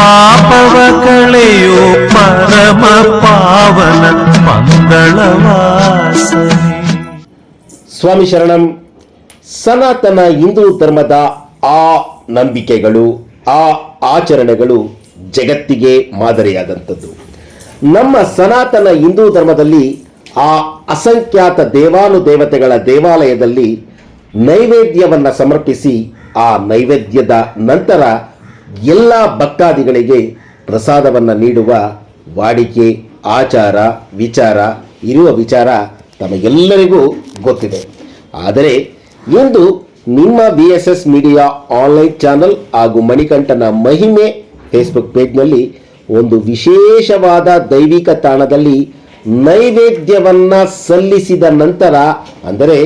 ಪಾಪವ ಕಳೆಯೋ ಪರಮ ಪಾವನ ಮಂಗಳವಾಸನೆ. ಸ್ವಾಮಿ ಶರಣಂ, ಸನಾತನ ಹಿಂದೂ ಧರ್ಮದ ಆ ನಂಬಿಕೆಗಳು, ಆ ಆಚರಣೆಗಳು ಜಗತ್ತಿಗೆ ಮಾದರಿಯಾದಂಥದ್ದು. ನಮ್ಮ ಸನಾತನ ಹಿಂದೂ ಧರ್ಮದಲ್ಲಿ ಆ ಅಸಂಖ್ಯಾತ ದೇವಾನುದೇವತೆಗಳ ದೇವಾಲಯದಲ್ಲಿ ನೈವೇದ್ಯವನ್ನು ಸಮರ್ಪಿಸಿ ಆ ನೈವೇದ್ಯದ ನಂತರ ಎಲ್ಲ ಭಕ್ತಾದಿಗಳಿಗೆ ಪ್ರಸಾದವನ್ನು ನೀಡುವ ವಾಡಿಕೆ, ಆಚಾರ, ವಿಚಾರ, ಇರುವ ವಿಚಾರ ತಮಗೆಲ್ಲರಿಗೂ ಗೊತ್ತಿದೆ. ಆದರೆ ಇಂದು ನಿಮ್ಮ B S S media online channel ಹಾಗೂ ಮಣಿಕಂಠನ ಮಹಿಮೆ ಫೇಸ್ಬುಕ್ ಪೇಜ್ನಲ್ಲಿ ಒಂದು ವಿಶೇಷವಾದ ದೈವಿಕ ತಾಣದಲ್ಲಿ ನೈವೇದ್ಯವನ್ನು ಸಲ್ಲಿಸಿದ ನಂತರ, ಅಂದರೆ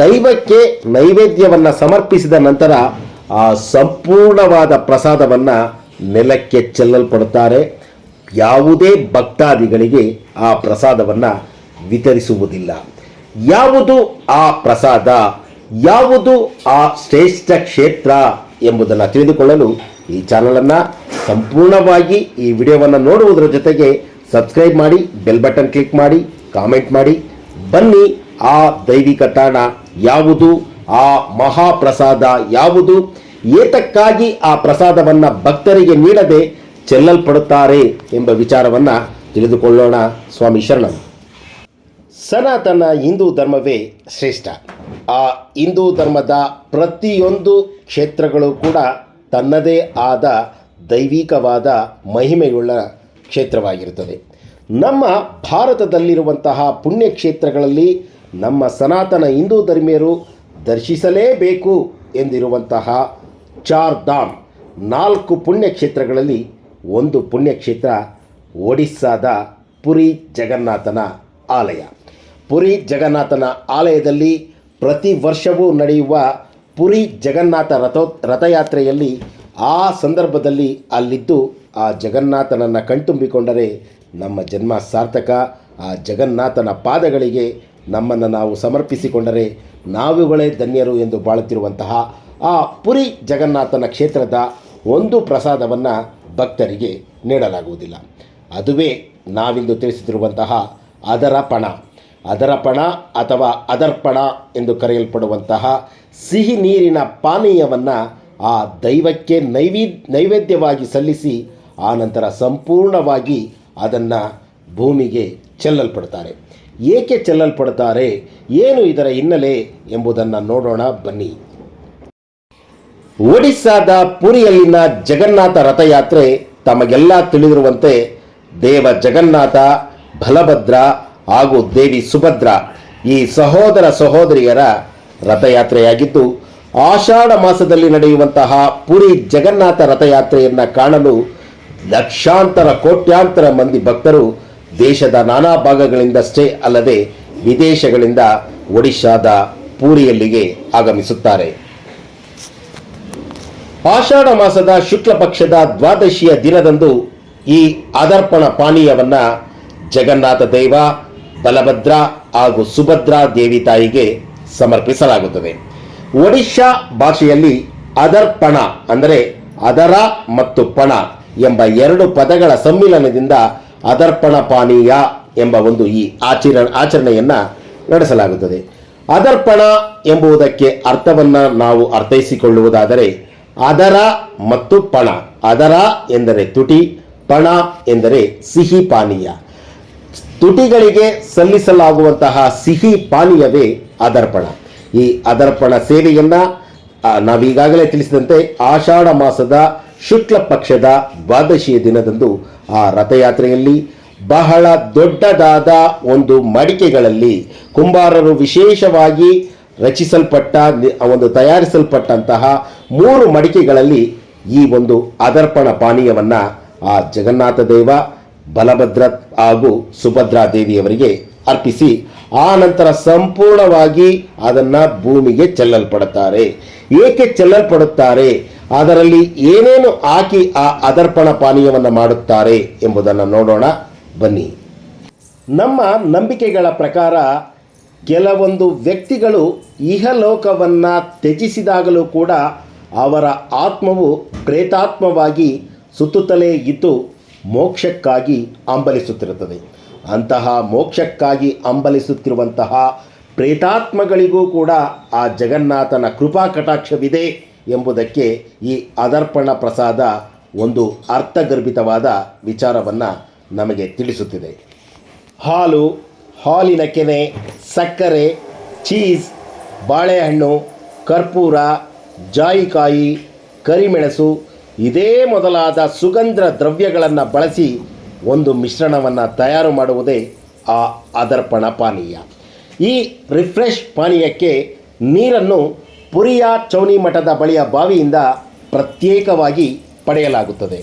ದೈವಕ್ಕೆ ನೈವೇದ್ಯವನ್ನು ಸಮರ್ಪಿಸಿದ ನಂತರ ಆ ಸಂಪೂರ್ಣವಾದ ಪ್ರಸಾದವನ್ನು ನೆಲಕ್ಕೆ ಚೆಲ್ಲಲ್ಪಡುತ್ತಾರೆ. ಯಾವುದೇ ಭಕ್ತಾದಿಗಳಿಗೆ ಆ ಪ್ರಸಾದವನ್ನು ವಿತರಿಸುವುದಿಲ್ಲ. ಯಾವುದು ಆ ಪ್ರಸಾದ, ಯಾವುದು ಆ ಶ್ರೇಷ್ಠ ಕ್ಷೇತ್ರ ಎಂಬುದನ್ನು ತಿಳಿದುಕೊಳ್ಳಲು ಈ ಚಾನಲನ್ನು ಸಂಪೂರ್ಣವಾಗಿ ಈ ವಿಡಿಯೋವನ್ನು ನೋಡುವುದರ ಜೊತೆಗೆ ಸಬ್ಸ್ಕ್ರೈಬ್ ಮಾಡಿ, ಬೆಲ್ ಬಟನ್ ಕ್ಲಿಕ್ ಮಾಡಿ, ಕಾಮೆಂಟ್ ಮಾಡಿ. ಬನ್ನಿ ಆ ದೈವಿಕ ತಾಣ ಯಾವುದು ಆ ಮಹಾಪ್ರಸಾದ ಯಾವುದು? ಏತಕ್ಕಾಗಿ ಆ ಪ್ರಸಾದವನ್ನು ಭಕ್ತರಿಗೆ ನೀಡದೆ ಚೆಲ್ಲಲ್ಪಡುತ್ತಾರೆ ಎಂಬ ವಿಚಾರವನ್ನು ತಿಳಿದುಕೊಳ್ಳೋಣ. ಸ್ವಾಮಿ ಶರಣಂ ಸನಾತನ ಹಿಂದೂ ಧರ್ಮವೇ ಶ್ರೇಷ್ಠ. ಆ ಹಿಂದೂ ಧರ್ಮದ ಪ್ರತಿಯೊಂದು ಕ್ಷೇತ್ರಗಳು ಕೂಡ ತನ್ನದೇ ಆದ ದೈವಿಕವಾದ ಮಹಿಮೆಯುಳ್ಳ ಕ್ಷೇತ್ರವಾಗಿರುತ್ತದೆ. ನಮ್ಮ ಭಾರತದಲ್ಲಿರುವಂತಹ ಪುಣ್ಯಕ್ಷೇತ್ರಗಳಲ್ಲಿ ನಮ್ಮ ಸನಾತನ ಹಿಂದೂ ಧರ್ಮೀಯರು ದರ್ಶಿಸಲೇಬೇಕು ಎಂದಿರುವಂತಹ ಚಾರ್ ಧಾಮ್ ನಾಲ್ಕು ಪುಣ್ಯಕ್ಷೇತ್ರಗಳಲ್ಲಿ ಒಂದು ಪುಣ್ಯಕ್ಷೇತ್ರ, ಒಡಿಸ್ಸಾದ ಪುರಿ ಜಗನ್ನಾಥನ ಆಲಯ. ಪುರಿ ಜಗನ್ನಾಥನ ಆಲಯದಲ್ಲಿ ಪ್ರತಿ ವರ್ಷವೂ ನಡೆಯುವ ಪುರಿ ಜಗನ್ನಾಥ ರಥೋ, ರಥಯಾತ್ರೆಯಲ್ಲಿ ಆ ಸಂದರ್ಭದಲ್ಲಿ ಅಲ್ಲಿದ್ದು ಆ ಜಗನ್ನಾಥನನ್ನು ಕಣ್ತುಂಬಿಕೊಂಡರೆ ನಮ್ಮ ಜನ್ಮ ಸಾರ್ಥಕ, ಆ ಜಗನ್ನಾಥನ ಪಾದಗಳಿಗೆ ನಮ್ಮನ್ನು ನಾವು ಸಮರ್ಪಿಸಿಕೊಂಡರೆ ನಾವುಗಳೇ ಧನ್ಯರು ಎಂದು ಬಾಳುತ್ತಿರುವಂತಹ ಆ ಪುರಿ ಜಗನ್ನಾಥನ ಕ್ಷೇತ್ರದ ಒಂದು ಪ್ರಸಾದವನ್ನು ಭಕ್ತರಿಗೆ ನೀಡಲಾಗುವುದಿಲ್ಲ. ಅದುವೇ ನಾವಿಂದು ತಿಳಿಸುತ್ತಿರುವಂತಹ ಅದರ ಪಣ. ಅದರ ಪಣ ಅಥವಾ ಅದರ್ಪಣ ಎಂದು ಕರೆಯಲ್ಪಡುವಂತಹ ಸಿಹಿ ನೀರಿನ ಪಾನೀಯವನ್ನು ಆ ದೈವಕ್ಕೆ ನೈವೇ, ನೈವೇದ್ಯವಾಗಿ ಸಲ್ಲಿಸಿ ಆ ನಂತರ ಸಂಪೂರ್ಣವಾಗಿ ಅದನ್ನು ಭೂಮಿಗೆ ಚೆಲ್ಲಲ್ಪಡ್ತಾರೆ. ಏಕೆ ಚೆಲ್ಲಲ್ಪಡುತ್ತಾರೆ? ಏನು ಇದರ ಹಿನ್ನೆಲೆ ಎಂಬುದನ್ನು ನೋಡೋಣ ಬನ್ನಿ. ಒಡಿಸ್ಸಾದ ಪುರಿಯಲ್ಲಿನ ಜಗನ್ನಾಥ ರಥಯಾತ್ರೆ ತಮಗೆಲ್ಲ ತಿಳಿದಿರುವಂತೆ ದೇವ ಜಗನ್ನಾಥ, ಬಲಭದ್ರ ಹಾಗೂ ದೇವಿ ಸುಭದ್ರ ಈ ಸಹೋದರ ಸಹೋದರಿಯರ ರಥಯಾತ್ರೆಯಾಗಿದ್ದು, ಆಷಾಢ ಮಾಸದಲ್ಲಿ ನಡೆಯುವಂತಹ ಪುರಿ ಜಗನ್ನಾಥ ರಥಯಾತ್ರೆಯನ್ನು ಕಾಣಲು ಲಕ್ಷಾಂತರ ಕೋಟ್ಯಾಂತರ ಮಂದಿ ಭಕ್ತರು ದೇಶದ ನಾನಾ ಭಾಗಗಳಿಂದಷ್ಟೇ ಅಲ್ಲದೆ ವಿದೇಶಗಳಿಂದ ಒಡಿಶಾದ ಪೂರಿಯಲ್ಲಿಗೆ ಆಗಮಿಸುತ್ತಾರೆ. ಆಷಾಢ ಮಾಸದ ಶುಕ್ಲ ಪಕ್ಷದ ದ್ವಾದಶಿಯ ದಿನದಂದು ಈ ಅದರ್ಪಣ ಪಾನೀಯವನ್ನ ಜಗನ್ನಾಥ ದೈವ, ಬಲಭದ್ರ ಹಾಗೂ ಸುಭದ್ರಾ ದೇವಿ ತಾಯಿಗೆ ಸಮರ್ಪಿಸಲಾಗುತ್ತದೆ. ಒಡಿಶಾ ಭಾಷೆಯಲ್ಲಿ ಅದರ್ಪಣ ಅಂದರೆ ಅದರ ಮತ್ತು ಪಣ ಎಂಬ ಎರಡು ಪದಗಳ ಸಮ್ಮಿಲನದಿಂದ ಅದರ್ಪಣ ಪಾನೀಯ ಎಂಬ ಒಂದು ಈ ಆಚರ ಆಚರಣೆಯನ್ನ ನಡೆಸಲಾಗುತ್ತದೆ. ಅದರ್ಪಣ ಎಂಬುದಕ್ಕೆ ಅರ್ಥವನ್ನ ನಾವು ಅರ್ಥೈಸಿಕೊಳ್ಳುವುದಾದರೆ ಅದರ ಮತ್ತು ಪಣ. ಅದರ ಎಂದರೆ ತುಟಿ, ಪಣ ಎಂದರೆ ಸಿಹಿ ಪಾನೀಯ. ತುಟಿಗಳಿಗೆ ಸಲ್ಲಿಸಲಾಗುವಂತಹ ಸಿಹಿ ಪಾನೀಯವೇ ಅದರ್ಪಣ. ಈ ಅದರ್ಪಣ ಸೇವೆಯನ್ನ ನಾವೀಗಾಗಲೇ ತಿಳಿಸಿದಂತೆ ಆಷಾಢ ಮಾಸದ ಶುಕ್ಲ ಪಕ್ಷದ ದ್ವಾದಶಿಯ ದಿನದಂದು ಆ ರಥಯಾತ್ರೆಯಲ್ಲಿ ಬಹಳ ದೊಡ್ಡದಾದ ಒಂದು ಮಡಿಕೆಗಳಲ್ಲಿ ಕುಂಬಾರರು ವಿಶೇಷವಾಗಿ ರಚಿಸಲ್ಪಟ್ಟ ಒಂದು ತಯಾರಿಸಲ್ಪಟ್ಟಂತಹ ಮೂರು ಮಡಿಕೆಗಳಲ್ಲಿ ಈ ಒಂದು ಅದರ್ಪಣ ಪಾನೀಯವನ್ನು ಆ ಜಗನ್ನಾಥ ದೇವ, ಬಲಭದ್ರ ಹಾಗೂ ಸುಭದ್ರಾ ದೇವಿಯವರಿಗೆ ಅರ್ಪಿಸಿ, ಆ ನಂತರ ಸಂಪೂರ್ಣವಾಗಿ ಅದನ್ನು ಭೂಮಿಗೆ ಚೆಲ್ಲಲ್ಪಡುತ್ತಾರೆ. ಏಕೆ ಚೆಲ್ಲಲ್ಪಡುತ್ತಾರೆ? ಅದರಲ್ಲಿ ಏನೇನು ಹಾಕಿ ಆ ಅದರ್ಪಣ ಪಾನೀಯವನ್ನು ಮಾಡುತ್ತಾರೆ ಎಂಬುದನ್ನು ನೋಡೋಣ. ಬನ್ನಿ. ನಮ್ಮ ನಂಬಿಕೆಗಳ ಪ್ರಕಾರ ಕೆಲವೊಂದು ವ್ಯಕ್ತಿಗಳು ಇಹಲೋಕವನ್ನು ತ್ಯಜಿಸಿದಾಗಲೂ ಕೂಡ ಅವರ ಆತ್ಮವು ಪ್ರೇತಾತ್ಮವಾಗಿ ಸುತ್ತುತ್ತಲೇ ಇದ್ದು ಮೋಕ್ಷಕ್ಕಾಗಿ ಅಂಬಲಿಸುತ್ತಿರುತ್ತದೆ. ಅಂತಹ ಮೋಕ್ಷಕ್ಕಾಗಿ ಅಂಬಲಿಸುತ್ತಿರುವಂತಹ ಪ್ರೇತಾತ್ಮಗಳಿಗೂ ಕೂಡ ಆ ಜಗನ್ನಾಥನ ಕೃಪಾ ಕಟಾಕ್ಷವಿದೆ. ಎಂಬುದಕ್ಕೆ ಈ ಅದರ್ಪಣ ಪ್ರಸಾದ ಒಂದು ಅರ್ಥಗರ್ಭಿತವಾದ ವಿಚಾರವನ್ನು ನಮಗೆ ತಿಳಿಸುತ್ತಿದೆ. ಹಾಲು, ಹಾಲಿನ ಕೆನೆ, ಸಕ್ಕರೆ, ಚೀಸ್, ಬಾಳೆಹಣ್ಣು, ಕರ್ಪೂರ, ಜಾಯಿಕಾಯಿ, ಕರಿಮೆಣಸು ಇದೇ ಮೊದಲಾದ ಸುಗಂಧ ದ್ರವ್ಯಗಳನ್ನು ಬಳಸಿ ಒಂದು ಮಿಶ್ರಣವನ್ನು ತಯಾರು ಮಾಡುವುದೇ ಆ ಅದರ್ಪಣ ಪಾನೀಯ. ಈ ರಿಫ್ರೆಶ್ ಪಾನೀಯಕ್ಕೆ ನೀರನ್ನು ಪುರಿಯ ಚೌನಿ ಮಠದ ಬಳಿಯ ಬಾವಿಯಿಂದ ಪ್ರತ್ಯೇಕವಾಗಿ ಪಡೆಯಲಾಗುತ್ತದೆ.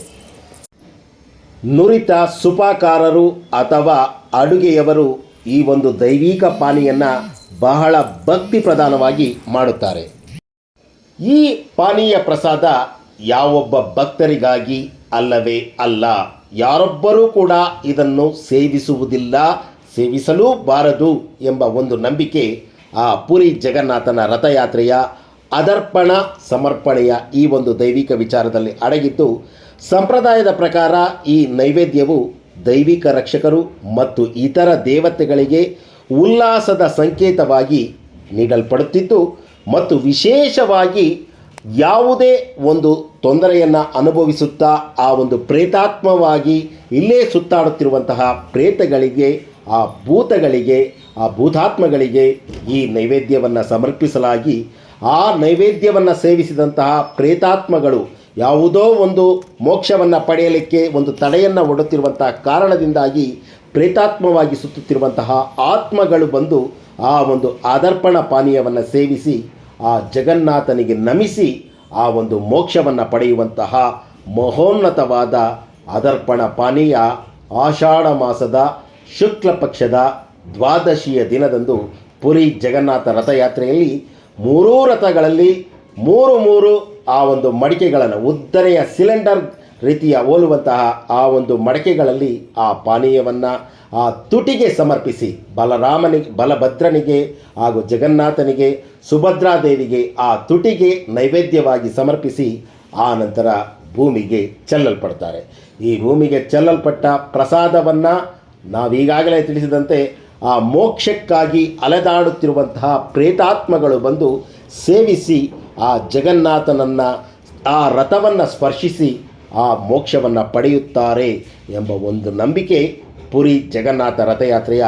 ನುರಿತ ಸುಪಾಕಾರರು ಅಥವಾ ಅಡುಗೆಯವರು ಈ ಒಂದು ದೈವಿಕ ಪಾನೀಯನ್ನು ಬಹಳ ಭಕ್ತಿ ಪ್ರಧಾನವಾಗಿ ಮಾಡುತ್ತಾರೆ. ಈ ಪಾನೀಯ ಪ್ರಸಾದ ಯಾವೊಬ್ಬ ಭಕ್ತರಿಗಾಗಿ ಅಲ್ಲವೇ ಅಲ್ಲ, ಯಾರೊಬ್ಬರೂ ಕೂಡ ಇದನ್ನು ಸೇವಿಸುವುದಿಲ್ಲ, ಸೇವಿಸಲೂ ಬಾರದು ಎಂಬ ಒಂದು ನಂಬಿಕೆ ಆ ಪುರಿ ಜಗನ್ನಾಥನ ರಥಯಾತ್ರೆಯ ಅದರ್ಪಣ ಸಮರ್ಪಣೆಯ ಈ ಒಂದು ದೈವಿಕ ವಿಚಾರದಲ್ಲಿ ಅಡಗಿದ್ದು, ಸಂಪ್ರದಾಯದ ಪ್ರಕಾರ ಈ ನೈವೇದ್ಯವು ದೈವಿಕ ರಕ್ಷಕರು ಮತ್ತು ಇತರ ದೇವತೆಗಳಿಗೆ ಉಲ್ಲಾಸದ ಸಂಕೇತವಾಗಿ ನೀಡಲ್ಪಡುತ್ತಿದ್ದು ಮತ್ತು ವಿಶೇಷವಾಗಿ ಯಾವುದೇ ಒಂದು ತೊಂದರೆಯನ್ನು ಅನುಭವಿಸುತ್ತಾ ಆ ಒಂದು ಪ್ರೇತಾತ್ಮವಾಗಿ ಇಲ್ಲೇ ಸುತ್ತಾಡುತ್ತಿರುವಂತಹ ಪ್ರೇತಗಳಿಗೆ, ಆ ಭೂತಗಳಿಗೆ ಆ ಭೂತಾತ್ಮಗಳಿಗೆ ಈ ನೈವೇದ್ಯವನ್ನು ಸಮರ್ಪಿಸಲಾಗಿ, ಆ ನೈವೇದ್ಯವನ್ನು ಸೇವಿಸಿದಂತಹ ಪ್ರೇತಾತ್ಮಗಳು ಯಾವುದೋ ಒಂದು ಮೋಕ್ಷವನ್ನು ಪಡೆಯಲಿಕ್ಕೆ ಒಂದು ತಡೆಯನ್ನು ಒಡುತ್ತಿರುವಂತಹ ಕಾರಣದಿಂದಾಗಿ ಪ್ರೇತಾತ್ಮವಾಗಿ ಸುತ್ತುತ್ತಿರುವಂತಹ ಆತ್ಮಗಳು ಬಂದು ಆ ಒಂದು ಆದರ್ಪಣ ಪಾನೀಯವನ್ನು ಸೇವಿಸಿ, ಆ ಜಗನ್ನಾಥನಿಗೆ ನಮಿಸಿ, ಆ ಒಂದು ಮೋಕ್ಷವನ್ನು ಪಡೆಯುವಂತಹ ಮಹೋನ್ನತವಾದ ಅದರ್ಪಣ ಪಾನೀಯ ಆಷಾಢ ಮಾಸದ ಶುಕ್ಲ ಪಕ್ಷದ ದ್ವಾದಶಿಯ ದಿನದಂದು ಪುರಿ ಜಗನ್ನಾಥ ರಥಯಾತ್ರೆಯಲ್ಲಿ ಮೂರೂ ರಥಗಳಲ್ಲಿ ಮೂರು ಮೂರು ಆ ಒಂದು ಮಡಿಕೆಗಳನ್ನು, ಉದ್ದನೆಯ ಸಿಲಿಂಡರ್ ರೀತಿಯ ಹೋಲುವಂತಹ ಆ ಒಂದು ಮಡಕೆಗಳಲ್ಲಿ ಆ ಪಾನೀಯವನ್ನು, ಆ ತುಟಿಗೆ ಸಮರ್ಪಿಸಿ ಬಲರಾಮನಿಗೆ ಬಲಭದ್ರನಿಗೆ ಹಾಗೂ ಜಗನ್ನಾಥನಿಗೆ, ಸುಭದ್ರಾದೇವಿಗೆ ಆ ತುಟಿಗೆ ನೈವೇದ್ಯವಾಗಿ ಸಮರ್ಪಿಸಿ ಆ ನಂತರ ಭೂಮಿಗೆ ಚೆಲ್ಲಲ್ಪಡ್ತಾರೆ. ಈ ಭೂಮಿಗೆ ಚೆಲ್ಲಲ್ಪಟ್ಟ ಪ್ರಸಾದವನ್ನು ನಾವೀಗಾಗಲೇ ತಿಳಿಸಿದಂತೆ ಆ ಮೋಕ್ಷಕ್ಕಾಗಿ ಅಲೆದಾಡುತ್ತಿರುವಂತಹ ಪ್ರೇತಾತ್ಮಗಳು ಬಂದು ಸೇವಿಸಿ ಆ ಜಗನ್ನಾಥನನ್ನು, ಆ ರಥವನ್ನು ಸ್ಪರ್ಶಿಸಿ ಆ ಮೋಕ್ಷವನ್ನು ಪಡೆಯುತ್ತಾರೆ ಎಂಬ ಒಂದು ನಂಬಿಕೆ ಪುರಿ ಜಗನ್ನಾಥ ರಥಯಾತ್ರೆಯ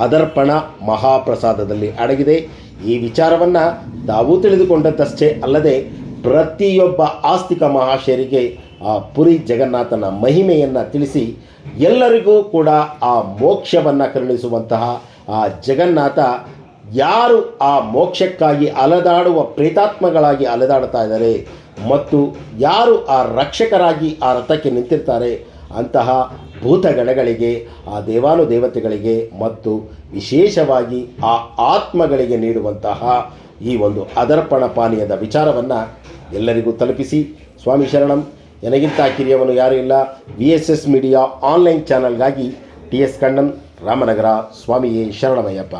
ಅದರ್ಪಣ ಮಹಾಪ್ರಸಾದದಲ್ಲಿ ಅಡಗಿದೆ. ಈ ವಿಚಾರವನ್ನು ತಾವು ತಿಳಿದುಕೊಂಡದ್ದಷ್ಟೇ ಅಲ್ಲದೆ ಪ್ರತಿಯೊಬ್ಬ ಆಸ್ತಿಕ ಮಹಾಶಯರಿಗೆ ಆ ಪುರಿ ಜಗನ್ನಾಥನ ಮಹಿಮೆಯನ್ನು ತಿಳಿಸಿ ಎಲ್ಲರಿಗೂ ಕೂಡ ಆ ಮೋಕ್ಷವನ್ನು ಕರುಣಿಸುವಂತಹ ಆ ಜಗನ್ನಾಥ ಯಾರು ಆ ಮೋಕ್ಷಕ್ಕಾಗಿ ಅಲೆದಾಡುವ ಪ್ರೇತಾತ್ಮಗಳಾಗಿ ಅಲೆದಾಡ್ತಾ ಇದ್ದಾರೆ ಮತ್ತು ಯಾರು ಆ ರಕ್ಷಕರಾಗಿ ಆ ರಥಕ್ಕೆ ನಿಂತಿರ್ತಾರೆ ಅಂತಹ ಭೂತಗಣಗಳಿಗೆ, ಆ ದೇವಾನು ದೇವತೆಗಳಿಗೆ ಮತ್ತು ವಿಶೇಷವಾಗಿ ಆ ಆತ್ಮಗಳಿಗೆ ನೀಡುವಂತಹ ಈ ಒಂದು ಅದರ್ಪಣ ಪಾನೀಯದ ವಿಚಾರವನ್ನು ಎಲ್ಲರಿಗೂ ತಲುಪಿಸಿ. ಸ್ವಾಮಿ ಶರಣಂ ನನಗಿಂತ ಕಿರಿಯವನು ಯಾರೂ ಇಲ್ಲ. V S S media online ಚಾನಲ್ಗಾಗಿ T S Kannan Ramanagara ಸ್ವಾಮಿಯೇ ಶರಣಮಯ್ಯಪ್ಪ.